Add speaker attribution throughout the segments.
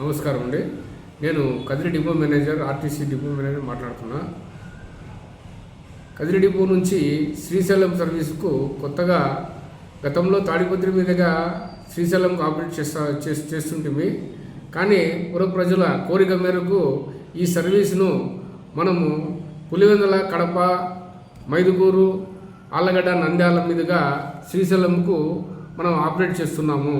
Speaker 1: నమస్కారం అండి. నేను Kadiri depot manager RTC depot manager మాట్లాడుతున్నా. కదిరి డిపో నుంచి శ్రీశైలం సర్వీస్కు కొత్తగా గతంలో తాడిపత్రి మీదుగా శ్రీశైలంకు ఆపరేట్ చేస్తా చే చేస్తుంటిమి. కానీ పుర ప్రజల కోరిక మేరకు ఈ సర్వీస్ను మనము పులివెందుల కడప మైదుగూరు ఆళ్ళగడ్డ నంద్యాల మీదుగా శ్రీశైలంకు మనం ఆపరేట్ చేస్తున్నాము.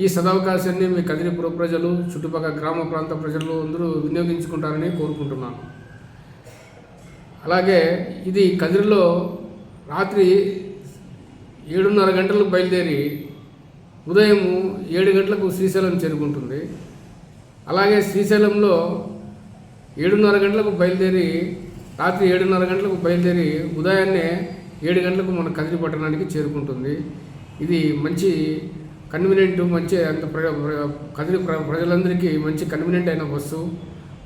Speaker 1: ఈ సదవకాశాన్ని మీ కదిరిపుర ప్రజలు చుట్టుపక్కల గ్రామ ప్రాంత ప్రజలు అందరూ వినియోగించుకుంటారని కోరుకుంటున్నాను. అలాగే ఇది కదిరిలో రాత్రి ఏడున్నర గంటలకు బయలుదేరి ఉదయం ఏడు గంటలకు శ్రీశైలం చేరుకుంటుంది. అలాగే శ్రీశైలంలో ఏడున్నర గంటలకు బయలుదేరి రాత్రి ఏడున్నర గంటలకు బయలుదేరి ఉదయాన్నే ఏడు గంటలకు మన కదిరి పట్టణానికి చేరుకుంటుంది. ఇది మంచి కన్వీనియంట్ మంచి అంత ప్ర కదిరి ప్ర ప్రజలందరికీ మంచి కన్వీనియంట్ అయిన బస్సు.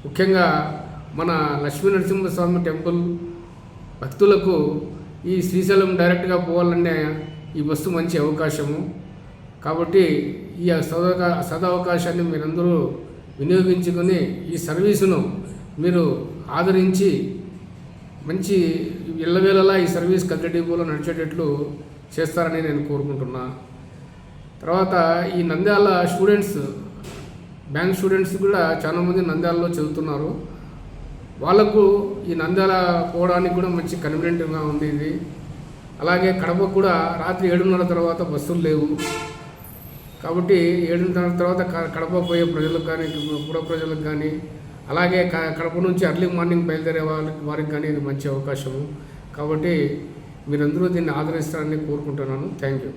Speaker 1: ముఖ్యంగా మన లక్ష్మీ నరసింహస్వామి టెంపుల్ భక్తులకు ఈ శ్రీశైలం డైరెక్ట్గా పోవాలనే ఈ బస్సు మంచి అవకాశము. కాబట్టి ఈ సదవకా సదవకాశాన్ని మీరందరూ వినియోగించుకొని ఈ సర్వీసును మీరు ఆదరించి మంచి ఇళ్ళవేళలా ఈ సర్వీస్ కదిరి డిపోలో నడిచేటట్లు చేస్తారని నేను కోరుకుంటున్నాను తర్వాత ఈ నంద్యాల స్టూడెంట్స్ బ్యాంక్ స్టూడెంట్స్ కూడా చాలామంది నంద్యాలలో చదువుతున్నారు. వాళ్ళకు ఈ నంద్యాల పోవడానికి కూడా మంచి కన్వీనియంట్గా ఉంది ఇది. అలాగే కడపకు కూడా రాత్రి ఏడున్నర తర్వాత బస్సులు లేవు. కాబట్టి ఏడున్నర తర్వాత కడప పోయే ప్రజలకు కానీ పుర ప్రజలకు కానీ అలాగే కడప నుంచి అర్లీ మార్నింగ్ బయలుదేరే వాళ్ళకి వారికి కానీ ఇది మంచి అవకాశము. కాబట్టి మీరందరూ దీన్ని ఆదరిస్తారని కోరుకుంటున్నాను. Thank you